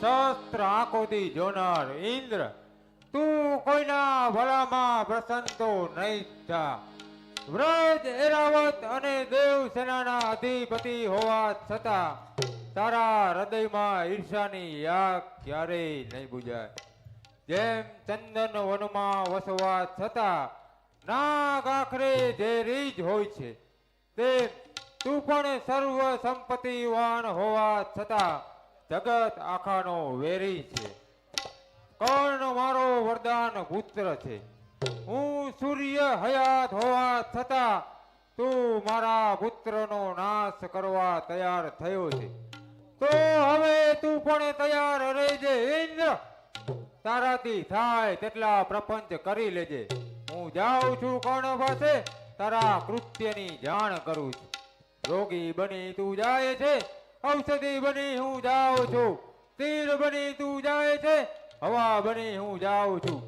શસ્ત્ર આંખોથી જોનાર ઇન્દ્ર, તું કોઈના ભલામાં પ્રસન્ન તો નહીં થા. વ્રજ એરાવત અને દેવ સેનાના અધિપતિ હોવા છતાં તારા હૃદયમાં ઈર્ષાની યાગ ક્યારેય નહીં બુજાય. જેમ ચંદન વનમાં વસવા છતાં નાગ આખરે જે જ હોય છે, તેમ તું પણ સર્વ સંપત્તિવાન હોવા છતાં જગત આખાનો વેરી છે. કર્ણ મારો વરદાન પુત્ર છે. હું સૂર્ય હયાત હોવા છતાં તું મારા પુત્રનો નાશ કરવા તૈયાર થયો છે. તો હવે તું પણ તૈયાર રહેજે ઇન્દ્ર. તારાથી થાય તેટલા પ્રપંચ કરી લેજે. હું જાઉં છું કર્ણ પાસે, તારા કૃત્યની જાણ કરું છું. રોગી બની તું જાય છે. ઔષધિ બની હું જાઉં છું. તીર બની તું જાય છે, હવા બની હું જાઉં છું.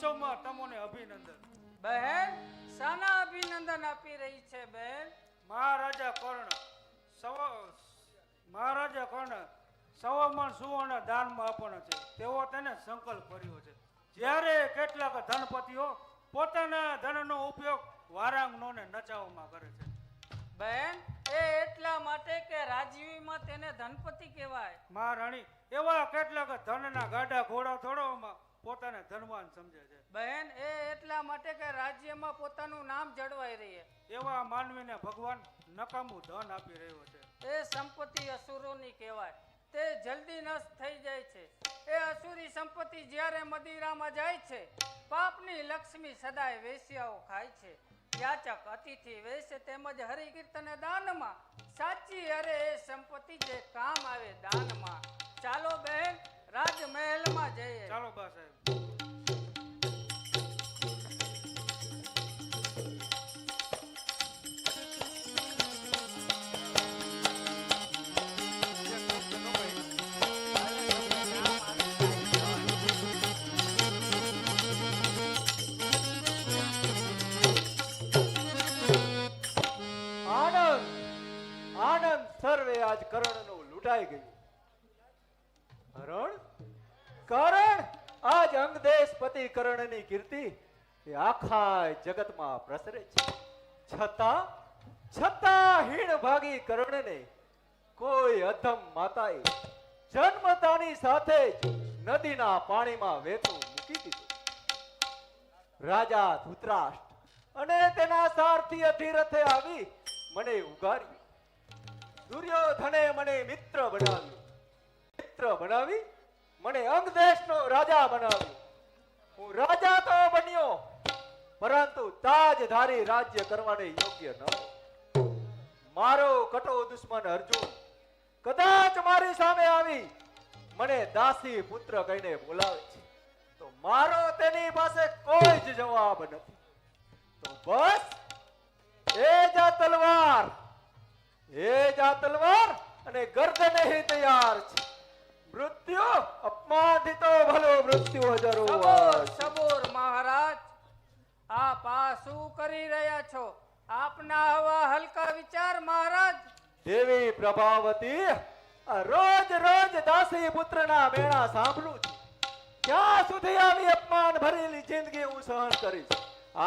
આજના ઉત્સવમાં તમને અભિનંદન. બહેન શાના અભિનંદન આપી રહી છે બહેન? મહારાજા કર્ણ સવ મહારાજા કર્ણ સવામણ સુવર્ણ દાનમાં આપણ છે. તેવો તેને સંકલ્પ કર્યો છે. જ્યારે કેટલાક ધનપતિઓ પોતાના ધનનો ઉપયોગ વારાંગણોને નચાવવામાં કરે છે. બહેન એ એટલા માટે કે રાજવીમાં તેને ધનપતિ કહેવાય. મહારાણી એવા કેટલાક ધનના ગાડા ઘોડા દોડવામાં પોતાને ધનવાન સમજે છે. બહેન એ એટલા માટે કે રાજ્યમાં પોતાનું નામ જળવાઈ રહે એવા માનવીને ભગવાન નકામું ધન આપી રહ્યો છે. એ સંપત્તિ અસુરોની કહેવાય. તે જલ્દી નષ્ટ થઈ જાય છે. એ અસુરી સંપત્તિ જ્યારે મદિરામાં જાય છે પાપની લક્ષ્મી સદાય વેશ્યાઓ ખાય છે. યાચક અતિથિ વેશ તેમજ હરિકીર્તન દાનમાં. સાચી અરે એ સંપત્તિ જે કામ આવે દાનમાં. ચાલો બહેન રાજમહેલમાં જઈએ. ચાલો બા સાહેબ. કરણની કીર્તિ એ આખા જગતમાં પ્રસરે છે. છતાં છતાં હીણ ભાગી કર્ણને કોઈ અધમ માતાએ જન્મતાની સાથે જ નદીના પાણીમાં વેતું મૂકી દીધું. રાજા ધૃતરાષ્ટ્ર અને તેના સારથી અધિરથે આવી મને ઉગાર્યું. દુર્યોધને મને મિત્ર બનાવ્યો. મિત્ર બનાવી મને અંગ દેશનો રાજા બનાવ્યો. રાજા તો બન્યો, પરંતુ તાજધારી રાજ્ય કરવાને યોગ્ય ન મારો કટો દુશ્મન અર્જુન, કદાચ મારી સામે આવી, મને દાસી પુત્ર કહીને બોલાવે છે. તો મારો તેની પાસે કોઈ જ જવાબ નથી. તો બસ, એ જા તલવાર, એ જા તલવાર અને ગરદને તૈયાર છે. મૃત્યુ અપમાનથી ભલો મૃત્યુ હજારો સબોર મહારાજ આપ આ શું કરી રહ્યા છો? આપના આવા હલકા વિચાર મહારાજ? દેવી પ્રભાવતી રોજ રોજ દાસી પુત્રના મેળા સાંભળું છું. ક્યાં સુધી આવી અપમાન ભરેલી જિંદગી હું સહન કરીશ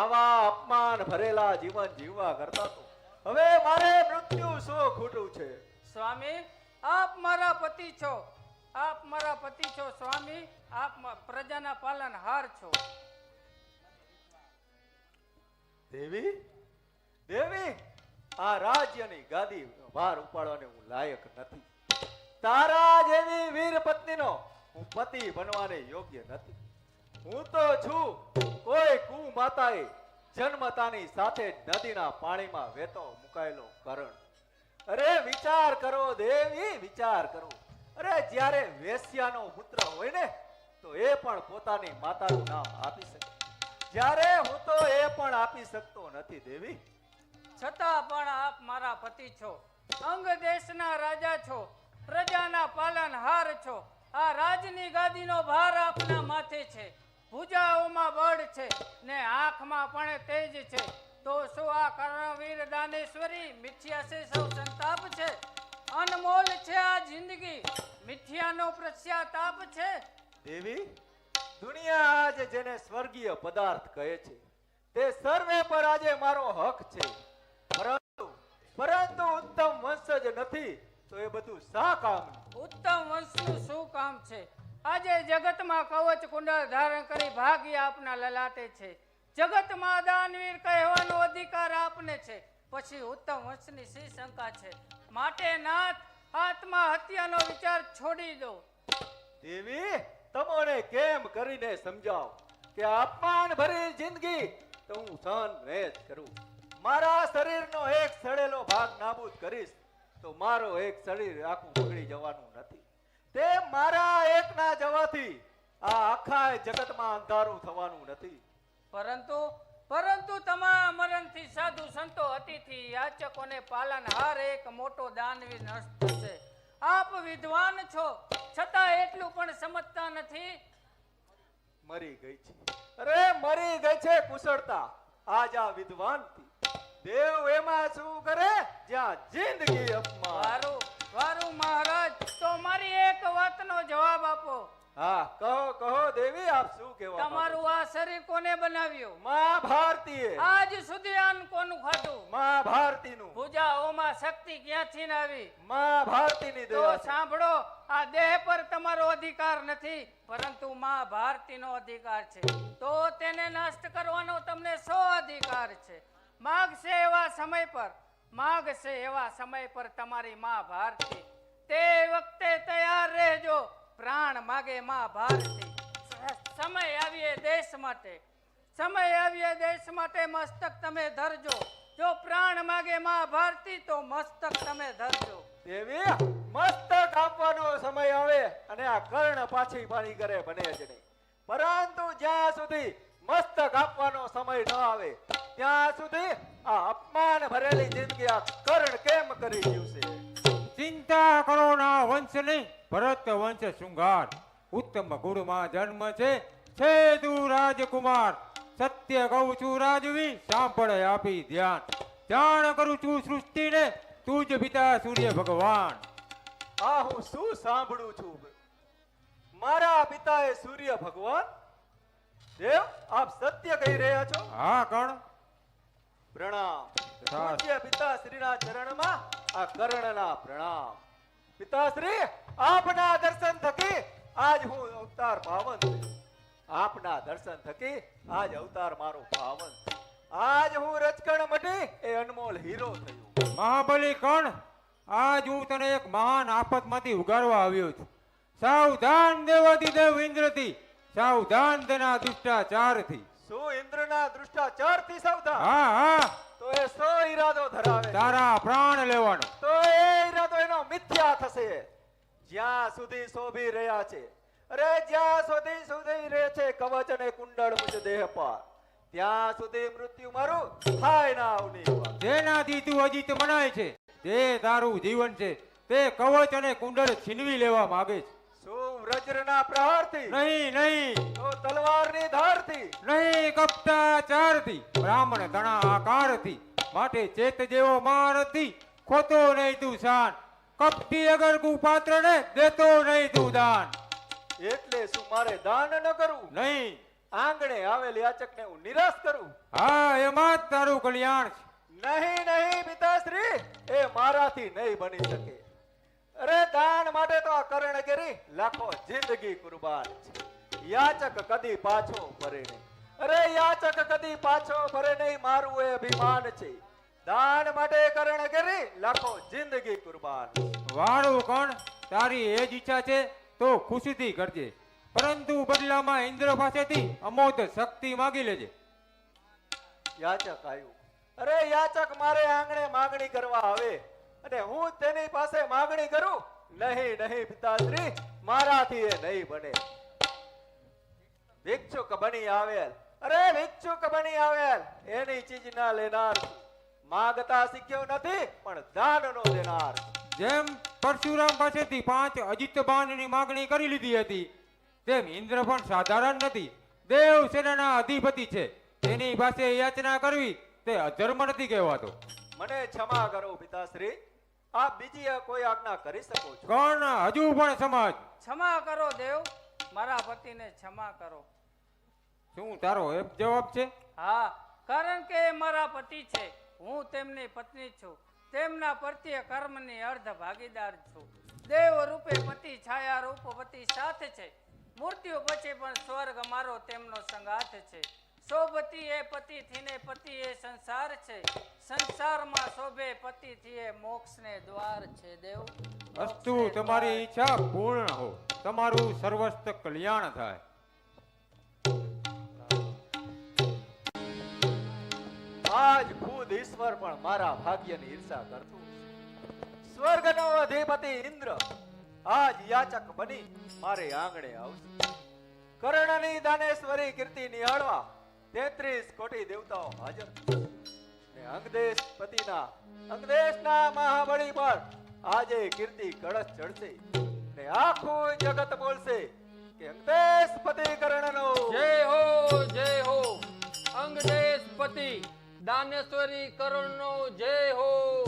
આવા અપમાન ભરેલા જીવન જીવવા કરતા તો. હવે મારે મૃત્યુ શું ખોટું છે? સ્વામી આપ મારા પતિ છો. આપ મારા પતિ છો, સ્વામી. આપ પ્રજાના પાલન હાર છો. દેવી? દેવી, આ રાજ્યની ગાદી ભાર ઉપાડવાને હું લાયક નથી. તારા જેવી વીર પત્નીનો હું પતિ બનવાને યોગ્ય નથી. હું તો છું કોઈ કુમાતાએ જન્મતાની સાથે નદીના પાણીમાં વહેતો મુકાયેલો કરણ. અરે વિચાર કરો દેવી, વિચાર કરો. અરે જ્યારે વેશ્યાનો પુત્ર હોય ને, તો એ પણ પોતાની માતાનું નામ આપી શકે. જ્યારે હું તો એ પણ આપી શકતો નથી, દેવી. છતાં પણ આપ મારા પતિ છો. અંગ દેશના રાજા છો. પ્રજાના પાલનહાર છો. આ રાજની ગાદીનો ભાર આપના માથે છે. ભુજાઓમાં બળ છે ને આંખમાં પણ તેજ છે. તો શું આ કર્ણવીર દાનેશ્વરી મિથ્યા છે સૌ સંતાપ છે? અનમોલ છે આ જિંદગી. મિથ્યાનો પ્રત્યાતાપ છે. દેવી દુનિયા આજે જેને સ્વર્ગીય પદાર્થ કહે છે તે સર્વે પર આજે મારો હક છે. પરંતુ પરંતુ ઉત્તમ વંશજ નથી તો એ બધું શા કામ? ઉત્તમ વંશનું શું કામ છે? આજે જગતમાં કવચ કુંડળ ધારણ કરી ભાગ્ય આપના લલાટે છે. જગતમાં દાનવીર કહેવાનો અધિકાર આપને છે. પછી ઉત્તમ વંશની શી શંકા છે? માટે નાથ આત્મહત્યાનો વિચાર છોડી દો. દેવી તમને કેમ કરીને સમજાવ કે અપમાન ભરી જિંદગી તો હું સહન જ કરું. મારા શરીરનો એક સડેલો ભાગ નાબૂદ કરીશ તો મારો એક શરીર આખું બગડી જવાનું નથી. તે મારા એકના જવાથી આ આખા જગતમાં અંધારું થવાનું નથી. પરંતુ પરંતુ તમારા મરણથી સાધુ સંતો અતિથિ યાચકોને પાલનહાર એક મોટો દાનવી નષ્ટ થશે. આપ વિદ્વાન છો. છતાં એટલું પણ સમજતા નથી. મરી ગઈ છે. અરે મરી ગઈ છે કુશળતા. આજ આ વિદ્વાન દેવ એમાં શું કરે? જ્યાં જિંદગી અપમાન. વારું વારું મહારાજ તો મારી એક વાતનો જવાબ આપો. હા કહો કહો દેવી આપ શું કહેવા તમારું આ શરીર કોને બનાવ્યું? માં ભારતીએ આજ સુધી અન્ન કોનું ખાધું? માં ભારતીનું ભુજાઓમાં શક્તિ ક્યાંથી ન આવી? માં ભારતીની તો દયા છે. સાંભળો આ દેહ પર તમારો અધિકાર નથી પરંતુ માં ભારતીનો અધિકાર છે. તો તેને નષ્ટ કરવાનો તમને સો અધિકાર છે? માગશે એવા સમય પર માગશે એવા સમય પર તમારી માં ભારતી તે વખતે તૈયાર રહેજો. પ્રાણ માગે માં ભારતી. સમય આવીએ દેશ માટે. સમય આવીએ દેશ માટે મસ્તક તમે ધરજો. જો પ્રાણ માગે માં ભારતી તો મસ્તક તમે ધરજો. દેવી મસ્તક આપવાનો સમય આવે અને આ કર્ણ પાછી પાણી કરે બને જ નહીં. પરંતુ જ્યાં સુધી મસ્તક આપવાનો સમય ન આવે ત્યાં સુધી આ અપમાન ભરેલી જિંદગી આ કર્ણ કેમ કરી જીવશે ચિંતા કરો ના વંશ નહીં. ભરત વંશ શૃંગાર. ઉત્તમ ગુરુમાં જન્મ છે. છે તું રાજકુમાર. સત્ય કહું છું રાજવી સાંભળે આપી ધ્યાન. જાણ કરું છું સૃષ્ટિને તું જ પિતા સૂર્ય ભગવાન. આ હું શું સાંભળું છું? મારા પિતાએ સૂર્ય ભગવાન? દેવ આપ સત્ય કહી રહ્યા છો? હા કણ? પ્રણામ. સાસ. પિતા શ્રીના ચરણમાં આ કર્ણના પ્રણામ. પિતાશ્રી આપના દર્શન થકી આજ હું અવતાર પાવન આપના દર્શન થકી આજ અવતાર મારો પાવન આજ હું રચકણ મટી એ અનમોલ હીરો થયો. મહાબલી કણ આજ હું તને એક મહાન આફતમાંથી ઉગારવા આવ્યો છું. સાવધાન દેવાથી દેવ ઇન્દ્રથી સાવધાન તેના દુષ્ટાચારથી. શું ઇન્દ્રના દૃષ્ટાચારથી સાવધાન? હા હા. તો એ સો ઈરાદો ધરાવે. તારા પ્રાણ લેવાનો તો એ ઈરાદો એનો મિથ્યા થશે જ્યાં સુધી શોભી રહ્યા છે. અરે જ્યાં સુધી સુધી રહે છે કવચ અને કુંડળ મુજ દેહ પર ત્યાં સુધી મૃત્યુ મારું થાય ના આવની. જેનાથી તું અજીત મનાય છે તે તારું જીવન છે તે કવચ અને કુંડળ છીનવી લેવા માંગે છે. શું વજ્રના પ્રહારથી? નહીં નહીં. તો તલવારની ધારથી? નહીં થી બ્રાહ્મણ ધણા આકારથી માટે ચેત જેવો મારથી ખોતો નહીં તું શાન. કપટી અગર કુપાત્ર ને દેતો નહીં તું દાન. એટલે શું મારે દાન ન કરવું? નહીં. આંગણે આવેલી આચક ને હું નિરાશ કરું? હા એમાં જ તારું કલ્યાણ છે. નહીં નહીં પિતાશ્રી એ મારાથી નહીં બની શકે. અરે દાન માટે તો આ કર્ણગીરી લાખો જિંદગી કુરબાન છે. યાચક કદી પાછો ફરે નહીં. અરે યાચક કદી પાછો ફરે નહીં મારું એ અભિમાન છે. દાન માટે કર્ણગીરી લાખો જિંદગી કુરબાન. વાળું કણ? તારી એ જ ઈચ્છા છે તો ખુશીથી કરજે. પરંતુ બદલામાં ઇન્દ્ર પાસેથી અમોત શક્તિ માગી લેજે. યાચક આવ્યું. અરે યાચક મારે આંગણે માગણી કરવા આવે. અને હું તેની પાસે માગણી કરું? નહીં નહીં પિતાશ્રી મારાથી એ નહીં બને. ભિક્ષુક બની આવેલ. અરે ભિક્ષુક બની આવેલ. એની ચીજ ના લેનાર. માગતા શીખ્યો નથી પણ દાનનો દેનાર. જેમ પરશુરામ પાસેથી પાંચ અજિત બાણની માગણી કરી લીધી હતી તેમ ઇન્દ્ર પણ સાધારણ નથી. દેવ સેનાના અધિપતિ છે. તેની પાસે યાચના કરવી તે અધર્મ નથી કહેવાતો. મને ક્ષમા કરો પિતાશ્રી. આ બીજી કોઈ આજ્ઞા કરી શકો છો? કોણ? હજુ પણ સમાજ. ક્ષમા કરો દેવ. મારા પતિને ક્ષમા કરો. શું તારો એ જવાબ છે? હા કારણ કે મારા પતિ છે. હું તેમની પત્ની છું. તેમના પ્રત્યે કર્મની અર્ધ ભાગીદાર છું. દેવ રૂપે પતિ, છાયા રૂપ પતિ સાથ છે. મૃત્યુ પછી પણ સ્વર્ગ મારો તેમનો સંગાથ છે. શોભતી એ પતિ થીને પતિ એ સંસાર છે. સંસારમાં શોભે પતિથી એ મોક્ષને દ્વાર છે, દેવ. અસ્તુ, તમારી ઈચ્છા પૂર્ણ હો. તમારું સર્વસ્ત કલ્યાણ થાય. આજ ખુદ ઈશ્વર પણ મારા ભાગ્યની ઈર્ષા કરતો સ્વર્ગનો અધિપતિ ઇન્દ્ર આજ યાચક બની મારે આંગણે આવશે. કર્ણની દાનેશ્વરી કીર્તિ નિહાળવા તેત્રીસ કોટી દેવતાઓ હાજર ને અંગદેશ પતિના, અંગદેશના મહાબળી પર આજે કીર્તિ કળશ ચડશે. ને આખું જગત બોલશે કે અંગદેશ પતિ કર્ણનો. જય હો, જય દાનેશ્વરી કરણનો જય હો.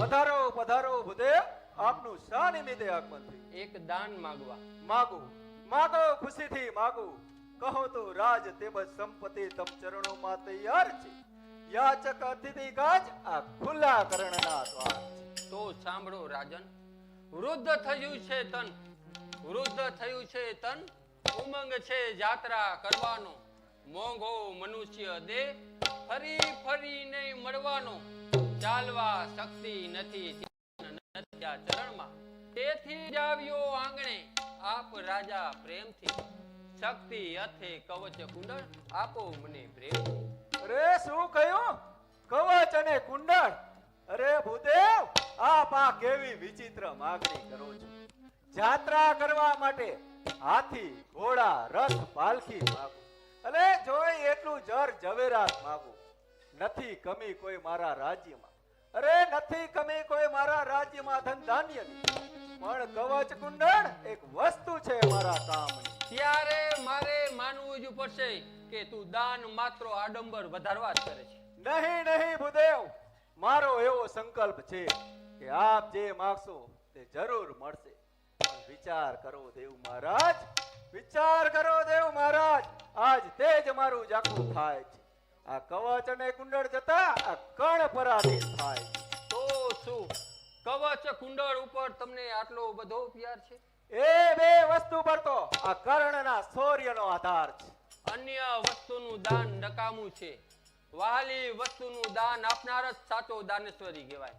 પધારો પધારો ભૂદેવ. આપનું શા નિમિત્તે આગમન થયું? એક દાન માગવા. માગો. માગો ખુશીથી માગો. કહો તો રાજ તેમજ સંપત્તિ તમ ચરણોમાં તૈયાર છે. યાચક અતિથિ કાજ આ ખુલ્લા કરણના દ્વાર તો સાંભળો રાજન. વૃદ્ધ થયું છે તન. વૃદ્ધ થયું છે તન. ઉમંગ છે જાત્રા કરવાનો. મોંઘો મનુષ્ય દે ફરી ફરી નહીં મળવાનો. ચાલવા શક્તિ નથી તેથી જ આંગણે આપ રાજા પ્રેમથી. શક્તિ અથે કવચ કુંડળ, આપો મને પ્રેમ. અરે, શું કહ્યું? કવચ અને કુંડળ? અરે, ભૂદેવ, આપ આ કેવી વિચિત્ર માગણી કરો છો? જાત્રા કરવા માટે હાથી, ઘોડા, રથ, પાલખી માગો. અરે જોઈ એટલું જર ઝવેરાત માગું. નથી કમી કોઈ મારા રાજ્યમાં. અરે નથી કમી કોઈ મારા રાજ્યમાં ધન ધાન્યની પણ કવચ કુંડળ એક વસ્તુ છે મારા કામની. ત્યારે મારે માનવું જ પડશે કે તું દાન માત્ર આડંબર વધારવા જ કરે છે. નહીં નહીં ભૂદેવ. મારો એવો સંકલ્પ છે કે આપ જે માગશો તે જરૂર મળશે. વિચાર કરો દેવ મહારાજ વિચાર કરો દેવ મહારાજ. આજ તે જ મારું જાગવું થાય છે. આ કવચ અને કુંડળ જતા આ કણ પરાધીન થાય. તો શું? કવચ કુંડળ ઉપર તમને આટલો બધો પ્યાર છે? એ બે વસ્તુ પર તો આ કર્ણના શૌર્યનો આધાર છે. અન્ય વસ્તુનું દાન નકામું છે. વહાલી વસ્તુનું દાન આપનાર જ સાચો દાનેશ્વરી કહેવાય.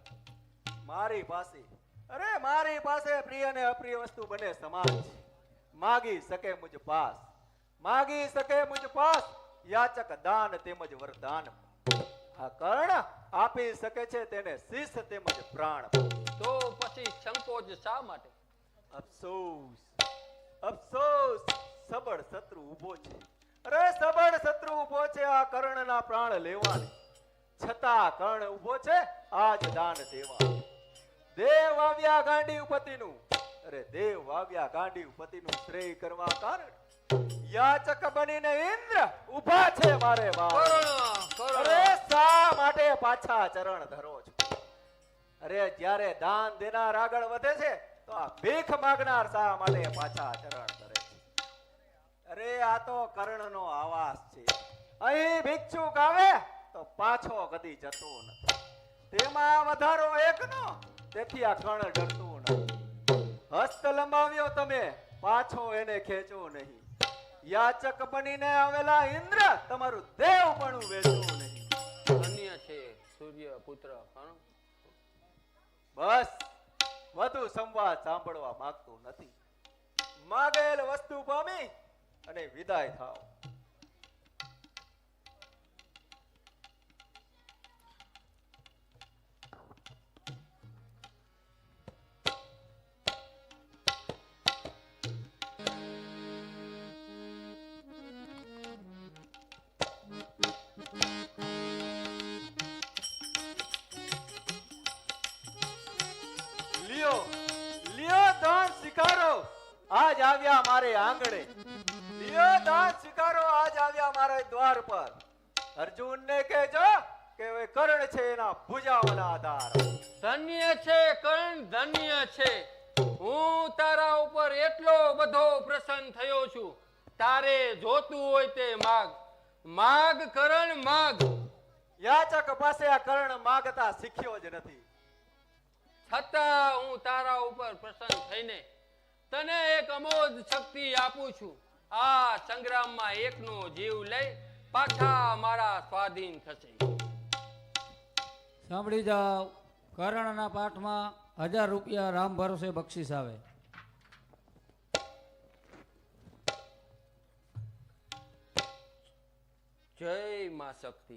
મારી પાસે અરે મારી પાસે પ્રિય અને અપ્રિય વસ્તુ બને સમાન છે. માગી શકે મુજ પાસ માગી શકે મુજ પાસ યાચક દાન તેમજ વરદાન. આ કર્ણ આપી શકે છે તેને શિસ્ત તેમજ પ્રાણ. તો પછી સંકોચ શા માટે? અફસોસ. અફસોસ. સબળ શત્રુ ઊભો છે. અરે સબળ શત્રુ ઊભો છે આ કર્ણના પ્રાણ લેવાને. છતાં કર્ણ ઊભો છે આજ દાન દેવા. દેવ આવ્યા ગાંડી પતિનું અરે દેવ આવ્યા ગાંડી પતિનું શ્રેય કરવા કારણ યાચક બનીને ઇન્દ્ર ઊભા છે મારે અરે શા માટે પાછા ચરણ ધરો છો? અરે જ્યારે દાન દેનાર આગળ વધે છે તો આ ભીખ માગનાર શા માટે પાછા ચરણ ધરે છે? અરે આ તો કર્ણનો આવાસ છે. અહીં ભિક્ષુક આવે તો પાછો કદી જતો નથી. તેમાં વધારો એકનો તેથી આ કર્ણ ડરતું નથી. હસ્ત લંબાવ્યો તમે પાછો એને ખેંચો નહીં. યાચક બનીને આવેલા ઇન્દ્ર તમારું દેવ પણ નહીં. ધન્ય છે સૂર્ય પુત્ર બસ વધુ સંવાદ સાંભળવા માંગતો નથી. માગેલ વસ્તુ પામી અને વિદાય થાવ. આવ્યા મારે આંગણે. લિયો દાન સ્વીકારો આજ આવ્યા મારા દ્વાર પર. અર્જુનને કહેજો કે હવે કર્ણ છે એના ભુજાઓના આધાર. ધન્ય છે કર્ણ ધન્ય છે. હું તારા ઉપર એટલો બધો પ્રસન્ન થયો છું. તારે જોતું હોય તે માગ. માગ કરણ માગ. યાચક પાસે આ કર્ણ માગતા શીખ્યો જ નથી. છતાં હું તારા ઉપર પ્રસન્ન થઈને તને એક અમોદ શક્તિ આપું છું. આ સંગ્રામમાં એકનો જીવ લઈ પાછા મારા સ્વાધીન થશે. સાંભળી જાઓ કરણના પાઠમાં હજાર રૂપિયા રામ ભરોસે બક્ષિસ આવે. જય માં શક્તિ.